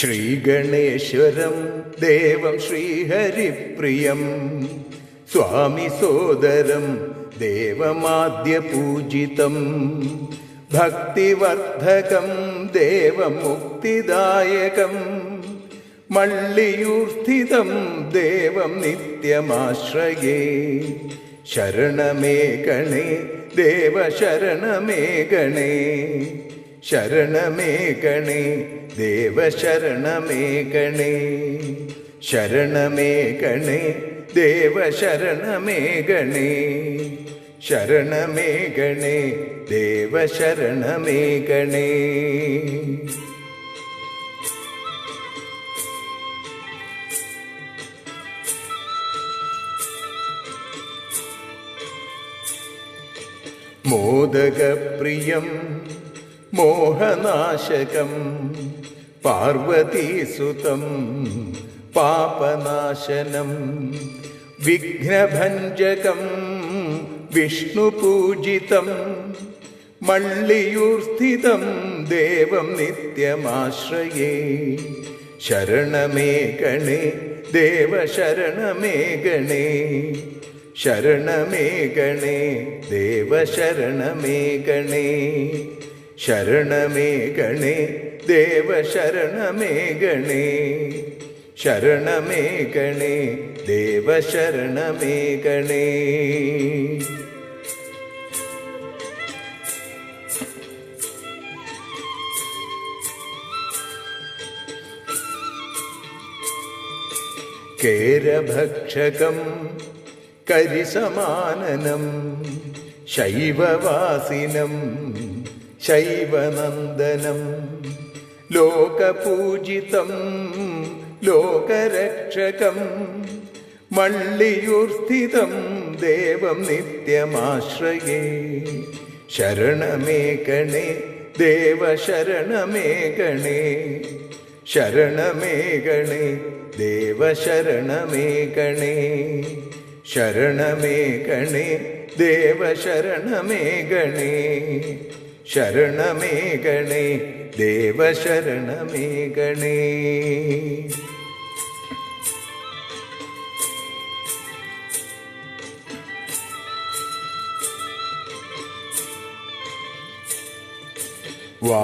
ശ്രീഗണേശ്വരം ദേവം ശ്രീഹരിപ്രിയം. സ്വാമി സോദരം ദേവമാദ്യപൂജിതം ഭക്തിവർദ്ധകം ദേവമുക്തിദായകം. മള്ളിയൂർസ്ഥിതം ദേവം നിത്യമാശ്രയേ. ശരണമേ ഗണേ ദേവശരണമേ ഗണേ. ശരണമേ ഗണേ ദേവ ശരണമേ ഗണേ. ശരണമേ ഗണേ ദേവ ശരണമേ ഗണേ. ശരണമേ ഗണേ ദേവ ശരണമേ ഗണേ. മോദകപ്രിയം മോഹനാശകം പാർവതീസുതം പാപനാശനം വിഘ്നഭഞ്ജകം വിഷ്ണുപൂജിതം മള്ളിയൂർസ്ഥിതം ദേവം നിത്യമാശ്രയേ. ശരണമേ ഗണേ ദേവ ശരണമേ ഗണേ. ശരണമേ ഗണേ ദേവ ശരണമേ ഗണേ. ശരണമേ ഗണേ ദേവ ശരണമേ ഗണേ. കേരഭക്ഷകം കരിസമാനനം ശൈവവാസിനം ശൈവനന്ദനം. ലോകപൂജിതം ലോകരക്ഷകം. മള്ളിയൂർസ്ഥിതം ദേവം നിത്യമാശ്രയേ. ശരണമേകണേ ദേവശരണമേകണേ ശരണമേകണേ ദേവശരണമേകണേ ശരണമേകണേ ശരണമേ ഗണേ ദേവ ശരണമേ ഗണേ ദേവശരണമേ ഗണേ.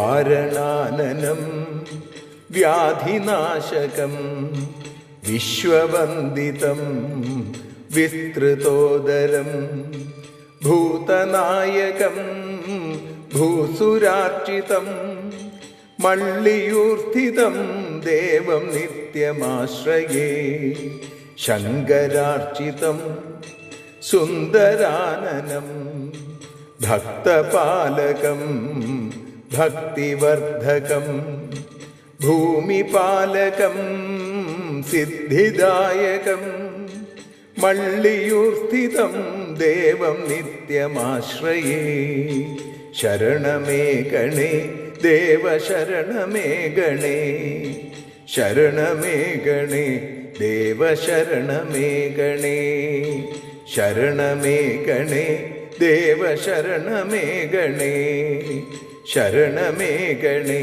വാരണാനനം വ്യാധിനാശകം വിശ്വവന്ദിതം വിസ്തൃതോദരം ഭൂതനായകം ഭൂസുരാർച്ചിതം മള്ളിയൂർത്തിതം ദേവം നിത്യമാശ്രയേ. ശങ്കരാർച്ചിതം സുന്ദരാനനം ഭക്തപാലകം ഭക്തിവർദ്ധകം ഭൂമിപാലകം സിദ്ധിദായകം. മള്ളിയൂർസ്ഥിതം ദേവം നിത്യമാശ്രയേ. ശരണമേ ഗണേ ദേവ ശരണമേ ഗണേ. ശരണമേ ഗണേ ദേവ ശരണമേ ഗണേ. ശരണമേ ഗണേ ദേവ ശരണമേ ഗണേ. ശരണമേ ഗണേ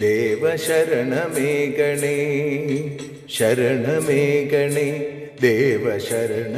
ദേവ ശരണമേ ഗണേ. ശരണമേ ഗണേ ദേവശരണമേകളേ.